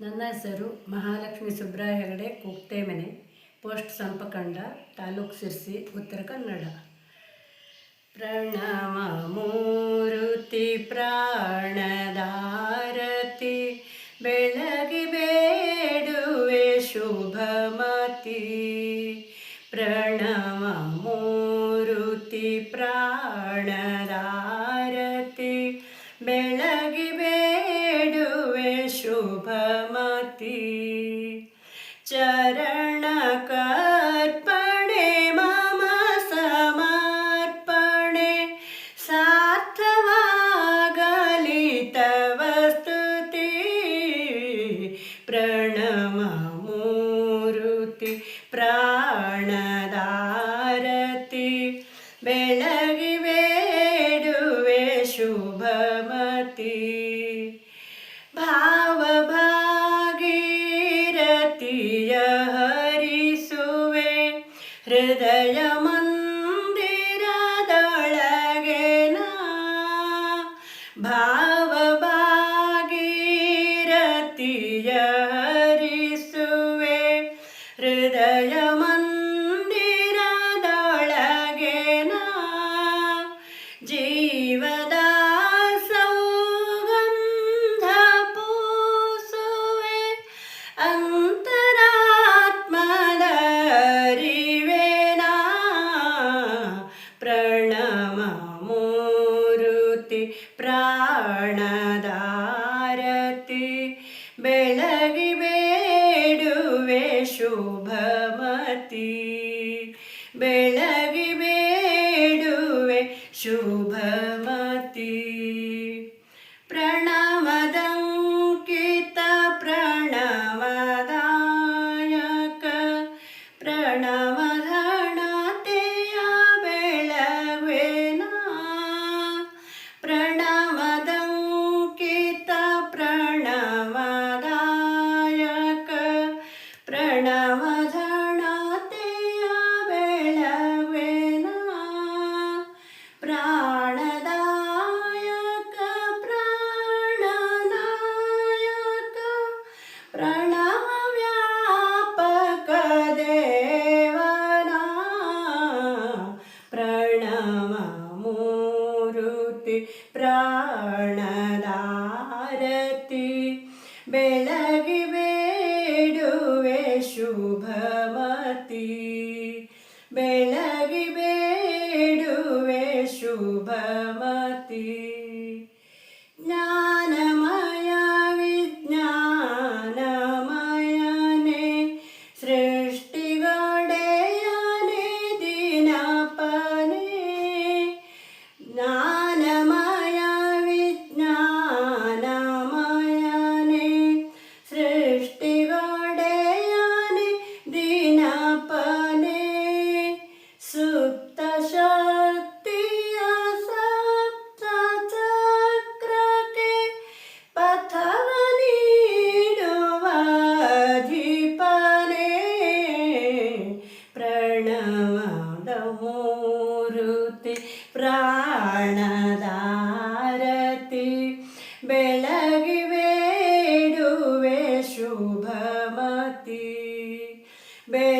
ನನ್ನ ಹೆಸರು ಮಹಾಲಕ್ಷ್ಮಿ ಸುಬ್ರಾಯ ಹೆಗಡೆ ಕುಕ್ತೆ ಮನೆ ಪೋಸ್ಟ್ ಸಂಪಕಂಡ, ತಾಲೂಕು ಸಿರ್ಸಿ ಉತ್ತರ ಕನ್ನಡ. ಪ್ರಣವ ಮೂರುತಿ ಪ್ರಾಣದಾರತಿ ಬೆಳಗಿ ಬೇಡುವೆ ಶುಭಮತಿ. ಪ್ರಣವ ಮೂರುತಿ ಪ್ರಾಣದಾರತಿ ಬೆಳಗಿ ಚರಣ ಕರ್ಪಣೆ ಮಮ ಸಮರ್ಪಣೆ ಸಾರ್ಥವಾಗಲಿ ತವ ಸ್ತುತಿ ಪ್ರಣವ ಮೂರುತಿ ಭಾವಭಾಗೀರತಿಯ ಹರಿಸುವೆ ಹೃದಯ ಮಂದಿರದೊಳಗೆ ನಾ ಜೀವದ ಮೂರುತಿ ಪ್ರಾಣದಾರತಿ ಬೆಳಗಿ ಬೇಡುವೆ ಶುಭಮತಿ ಪ್ರಣವಧಣತೆಯ ಬೆಳಗ್ವೆನಾ? ಪ್ರಾಣದಾಯಕ ಪ್ರಾಣನಾಯಕ ಪ್ರಣವ ವ್ಯಾಪಕ ದೇವನಾ ಪ್ರಣವ ಮೂರುತಿ ಪ್ರಾಣದಾರತಿ ಬೆಳಗಿ ಬೇಡುವೆ ಶುಭಮತಿ ಬೆಳಗಿ ಬೇಡುವೆ ಶುಭಮತಿ Ve